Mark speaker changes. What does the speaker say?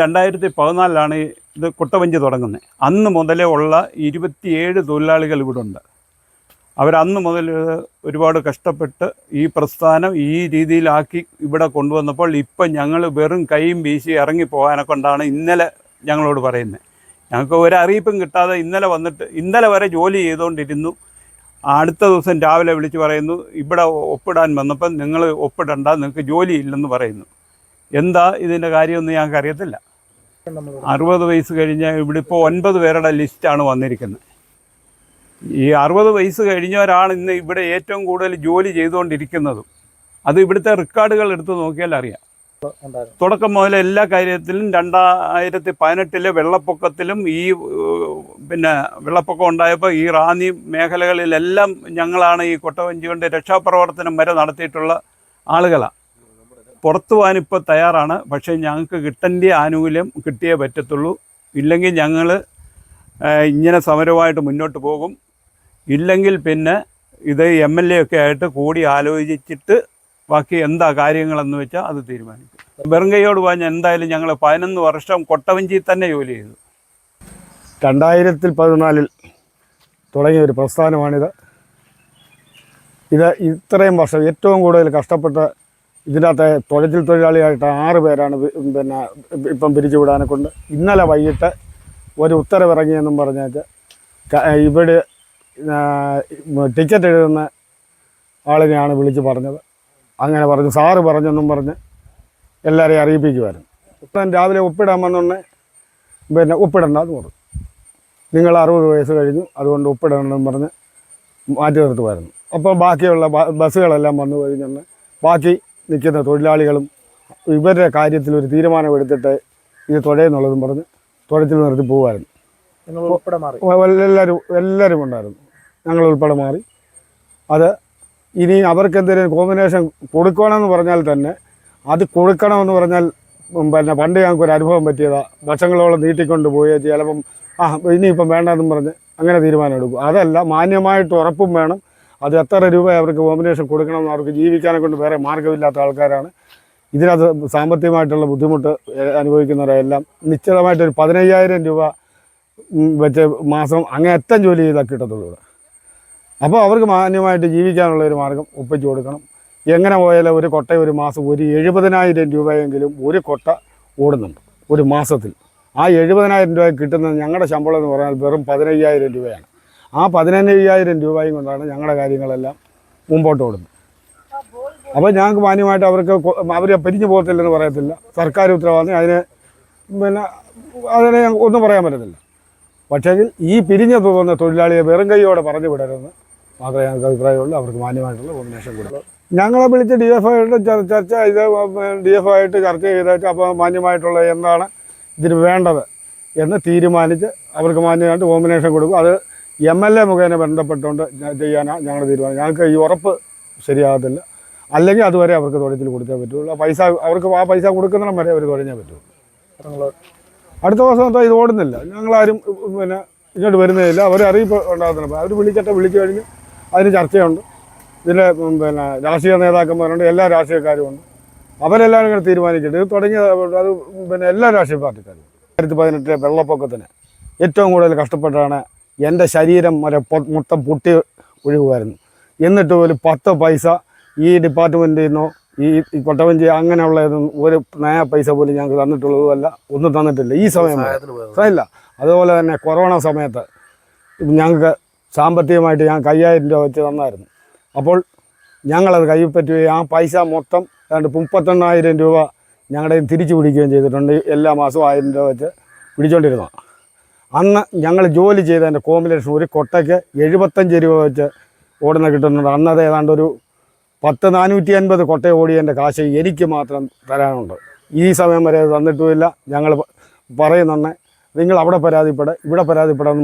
Speaker 1: രണ്ടായിരത്തി പതിനാലിലാണ് ഇത് കുട്ടവഞ്ചി തുടങ്ങുന്നത്. അന്ന് മുതലേ ഉള്ള ഇരുപത്തിയേഴ് തൊഴിലാളികൾ ഇവിടെ ഉണ്ട് അവരന്ന് മുതൽ ഒരുപാട് കഷ്ടപ്പെട്ട് ഈ പ്രസ്ഥാനം ഈ രീതിയിലാക്കി ഇവിടെ കൊണ്ടുവന്നപ്പോൾ ഇപ്പം ഞങ്ങൾ വെറും കൈയും വീശി ഇറങ്ങി പോകാനെ കൊണ്ടാണ് ഇന്നലെ ഞങ്ങളോട് പറയുന്നത്. ഞങ്ങൾക്ക് ഒരു അറിയിപ്പും കിട്ടാതെ ഇന്നലെ വന്നിട്ട് ഇന്നലെ വരെ ജോലി ചെയ്തുകൊണ്ടിരുന്നു. അടുത്ത ദിവസം രാവിലെ വിളിച്ച് പറയുന്നു ഇവിടെ ഒപ്പിടാൻ വന്നപ്പം നിങ്ങൾ ഒപ്പിടണ്ട നിങ്ങൾക്ക് ജോലിയില്ലെന്ന് പറയുന്നു. എന്താ ഇതിന്റെ കാര്യമൊന്നും ഞങ്ങൾക്ക് അറിയത്തില്ല അറുപത് വയസ്സ് കഴിഞ്ഞ ഇവിടെ ഇപ്പോൾ ഒൻപത് പേരുടെ ലിസ്റ്റാണ് വന്നിരിക്കുന്നത്. ഈ അറുപത് വയസ്സ് കഴിഞ്ഞവരാണ് ഇന്ന് ഇവിടെ ഏറ്റവും കൂടുതൽ ജോലി ചെയ്തുകൊണ്ടിരിക്കുന്നതും അത് ഇവിടുത്തെ റെക്കോർഡുകൾ എടുത്ത് നോക്കിയാൽ അറിയാം. തുടക്കം മുതൽ എല്ലാ കാര്യത്തിലും രണ്ടായിരത്തി പതിനെട്ടിലെ വെള്ളപ്പൊക്കത്തിലും ഈ പിന്നെ വെള്ളപ്പൊക്കം ഉണ്ടായപ്പോൾ ഈ റാന്നി മേഖലകളിലെല്ലാം ഞങ്ങളാണ് ഈ കൊട്ടവഞ്ചി കൊണ്ട് രക്ഷാപ്രവർത്തനം വരെ നടത്തിയിട്ടുള്ള ആളുകളാണ്. പുറത്തു പോകാൻ ഇപ്പോൾ തയ്യാറാണ്. പക്ഷേ ഞങ്ങൾക്ക് കിട്ടേണ്ട ആനുകൂല്യം കിട്ടിയേ പറ്റത്തുള്ളൂ. ഇല്ലെങ്കിൽ ഞങ്ങൾ ഇങ്ങനെ സമരമായിട്ട് മുന്നോട്ട് പോകും. ഇല്ലെങ്കിൽ പിന്നെ ഇത് എം എൽ എ ഒക്കെ ആയിട്ട് കൂടി ആലോചിച്ചിട്ട് ബാക്കി എന്താ കാര്യങ്ങളെന്ന് വെച്ചാൽ അത് തീരുമാനിക്കും. ബെറുങ്കയോട് പറഞ്ഞ എന്തായാലും ഞങ്ങൾ പതിനൊന്ന് വർഷം കൊട്ടവഞ്ചിയിൽ തന്നെ ജോലി ചെയ്തു.
Speaker 2: രണ്ടായിരത്തി പതിനാലിൽ തുടങ്ങിയ ഒരു പ്രസ്ഥാനമാണിത്. ഇത് ഇത്രയും വർഷം ഏറ്റവും കൂടുതൽ കഷ്ടപ്പെട്ട ഇതിനകത്തെ തൊഴിൽ തൊഴിലാളിയായിട്ട് ആറ് പേരാണ് പിന്നെ ഇപ്പം പിരിച്ചുവിടാനെ കൊണ്ട് ഇന്നലെ വൈകിട്ട് ഒരു ഉത്തരവിറങ്ങിയെന്നും പറഞ്ഞേച്ച് ഇവിടെ ടിക്കറ്റ് എഴുതുന്ന ആളിനെയാണ് വിളിച്ച് പറഞ്ഞത്. അങ്ങനെ പറഞ്ഞു സാറ് പറഞ്ഞെന്നും പറഞ്ഞ് എല്ലാവരെയും അറിയിപ്പിക്കുമായിരുന്നു ഇപ്പം രാവിലെ ഒപ്പിടാൻ വന്നുണ്ടെ പിന്നെ ഒപ്പിടണ്ടെന്ന് പറഞ്ഞു. നിങ്ങൾ അറുപത് വയസ്സ് കഴിഞ്ഞു അതുകൊണ്ട് ഒപ്പിടണമെന്ന് പറഞ്ഞ് മാറ്റി നിർത്തുമായിരുന്നു അപ്പോൾ ബാക്കിയുള്ള ബസ്സുകളെല്ലാം വന്നു കഴിഞ്ഞുകൊണ്ട് ബാക്കി നിൽക്കുന്ന തൊഴിലാളികളും ഇവരുടെ കാര്യത്തിൽ ഒരു തീരുമാനമെടുത്തിട്ട് ഇത് തുഴയെന്നുള്ളതും പറഞ്ഞ് തുഴത്തിൽ നിർത്തി പോകുമായിരുന്നു എല്ലാവരും എല്ലാവരും ഉണ്ടായിരുന്നു. ഞങ്ങൾ ഉൾപ്പെടെ മാറി. അത് ഇനി അവർക്കെന്തെങ്കിലും കോമ്പിനേഷൻ കൊടുക്കണമെന്ന് പറഞ്ഞാൽ തന്നെ അത് കൊടുക്കണമെന്ന് പറഞ്ഞാൽ പിന്നെ പണ്ട് ഞങ്ങൾക്ക് ഒരു അനുഭവം പറ്റിയതാണ് വർഷങ്ങളോളം നീട്ടിക്കൊണ്ട് പോയി ചിലപ്പം ആ ഇനിയിപ്പം വേണ്ടെന്നും പറഞ്ഞ് അങ്ങനെ തീരുമാനം എടുക്കും അതല്ല മാന്യമായിട്ട് ഉറപ്പും വേണം. അത് എത്ര രൂപ അവർക്ക് കോമ്പിനേഷൻ കൊടുക്കണമെന്ന് അവർക്ക് ജീവിക്കാനെ കൊണ്ട് വേറെ മാർഗമില്ലാത്ത ആൾക്കാരാണ്. ഇതിനകത്ത് സാമ്പത്തികമായിട്ടുള്ള ബുദ്ധിമുട്ട് അനുഭവിക്കുന്നവരെല്ലാം നിശ്ചിതമായിട്ടൊരു പതിനയ്യായിരം രൂപ വെച്ച് മാസം അങ്ങേയറ്റം ജോലി ചെയ്താൽ കിട്ടത്തുള്ളൂ അപ്പോൾ അവർക്ക് മാന്യമായിട്ട് ജീവിക്കാനുള്ള ഒരു മാർഗം ഒപ്പിച്ചു കൊടുക്കണം. എങ്ങനെ പോയാലും ഒരു കൊട്ട ഒരു മാസം ഒരു എഴുപതിനായിരം രൂപയെങ്കിലും ഒരു കൊട്ട ഓടുന്നുണ്ട് ഒരു മാസത്തിൽ. ആ എഴുപതിനായിരം രൂപ കിട്ടുന്നത് ഞങ്ങളുടെ ശമ്പളം എന്ന് പറഞ്ഞാൽ വെറും പതിനയ്യായിരം രൂപയാണ്. ആ പതിനയ്യായിരം രൂപയും കൊണ്ടാണ് ഞങ്ങളുടെ കാര്യങ്ങളെല്ലാം മുമ്പോട്ട് ഓടുന്നത്. അപ്പോൾ ഞങ്ങൾക്ക് മാന്യമായിട്ട് അവർക്ക് അവർ പിരിഞ്ഞു പോകത്തില്ലെന്ന് പറയത്തില്ല. സർക്കാർ ഉത്തരവാദിത്തം അതിന് പിന്നെ അതിനെ ഒന്നും പറയാൻ പറ്റത്തില്ല. പക്ഷേ ഈ പിരിഞ്ഞു പോകുന്ന തൊഴിലാളിയെ വെറും കൈയോടെ പറഞ്ഞു വിടരുതെന്ന് മാത്രമേ ഞങ്ങൾക്ക് അഭിപ്രായമുള്ളൂ. അവർക്ക് മാന്യമായിട്ടുള്ള കോമ്പിനേഷൻ കൊടുക്കും. ഞങ്ങളെ വിളിച്ച് ഡി എഫ് ആയിട്ട് ചർച്ച ചെയ്ത് ഡി എഫ് ആയിട്ട് ചർച്ച ചെയ്തിട്ട് അപ്പോൾ മാന്യമായിട്ടുള്ള എന്താണ് ഇതിന് വേണ്ടത് എന്ന് തീരുമാനിച്ച് അവർക്ക് മാന്യമായിട്ട് കോമ്പിനേഷൻ കൊടുക്കും. അത് എം എൽ എ മുഖേന ബന്ധപ്പെട്ടുകൊണ്ട് ചെയ്യാനാണ് ഞങ്ങളുടെ തീരുമാനം ഞങ്ങൾക്ക് ഈ ഉറപ്പ് ശരിയാകത്തില്ല. അല്ലെങ്കിൽ അതുവരെ അവർക്ക് തൊഴിൽ കൊടുത്തേ പറ്റുള്ളൂ. പൈസ അവർക്ക് ആ പൈസ കൊടുക്കുന്നിടം വരെ അവർ തുഴഞ്ഞേ പറ്റുള്ളൂ. അടുത്ത ദിവസം എന്താ ഇത് ഓടുന്നില്ല. ഞങ്ങളാരും പിന്നെ ഇങ്ങോട്ട് വരുന്നേയില്ല. അവർ അറിയിപ്പ് ഉണ്ടാകുന്നില്ല അവർ വിളിക്കട്ടെ വിളിച്ചു കഴിഞ്ഞ് അതിന് ചർച്ചയുണ്ട്. ഇതിന്റെ പിന്നെ രാഷ്ട്രീയ നേതാക്കന്മാരുണ്ട്. എല്ലാ രാഷ്ട്രീയക്കാരും ഉണ്ട്. അവരെല്ലാവരും ഇങ്ങനെ തീരുമാനിച്ചിട്ട് ഇത് തുടങ്ങിയ അത് പിന്നെ എല്ലാ രാഷ്ട്രീയ പാർട്ടിക്കാരും രണ്ടായിരത്തി പതിനെട്ടിലെ വെള്ളപ്പൊക്കത്തിന് ഏറ്റവും കൂടുതൽ കഷ്ടപ്പെട്ടാണ് എന്റെ ശരീരം വരെ മൊത്തം പൊട്ടി ഒഴുകുമായിരുന്നു എന്നിട്ട് ഒരു പത്ത് പൈസ ഈ ഡിപ്പാർട്ട്മെന്റിൽ നിന്നോ ഈ കൊട്ടവഞ്ചി അങ്ങനെയുള്ള ഒരു നയ പൈസ പോലും ഞങ്ങൾക്ക് തന്നിട്ടുള്ളതുമല്ല ഒന്നും തന്നിട്ടില്ല. ഈ സമയം. ഇല്ല അതുപോലെ തന്നെ കൊറോണ സമയത്ത് ഞങ്ങൾക്ക് സാമ്പത്തികമായിട്ട് ഞാൻ അയ്യായിരം രൂപ വെച്ച് തന്നായിരുന്നു. അപ്പോൾ ഞങ്ങളത് കൈപ്പറ്റുകയും ആ പൈസ മൊത്തം ഏതാണ്ട് മുപ്പത്തെണ്ണായിരം രൂപ ഞങ്ങളുടെ തിരിച്ചു പിടിക്കുകയും ചെയ്തിട്ടുണ്ട്. എല്ലാ മാസവും ആയിരം രൂപ വെച്ച് പിടിച്ചുകൊണ്ടിരുന്നതാണ് അന്ന് ഞങ്ങൾ ജോലി ചെയ്തതിന്റെ കോമ്പിനേഷൻ ഒരു കൊട്ടയ്ക്ക് എഴുപത്തഞ്ച് രൂപ വെച്ച് ഓടുന്ന കിട്ടുന്നുണ്ട്. അന്നത് ഏതാണ്ട് ഒരു പത്ത് നാനൂറ്റി അൻപത് കൊട്ട ഓടിയതിന്റെ കാശ് എനിക്ക് മാത്രം തരാനുണ്ട്. ഈ സമയം വരെ തന്നിട്ടുമില്ല. ഞങ്ങൾ പറയുന്നുണ്ട് നിങ്ങൾ അവിടെ പരാതിപ്പെടുക ഇവിടെ പരാതിപ്പെടാൻ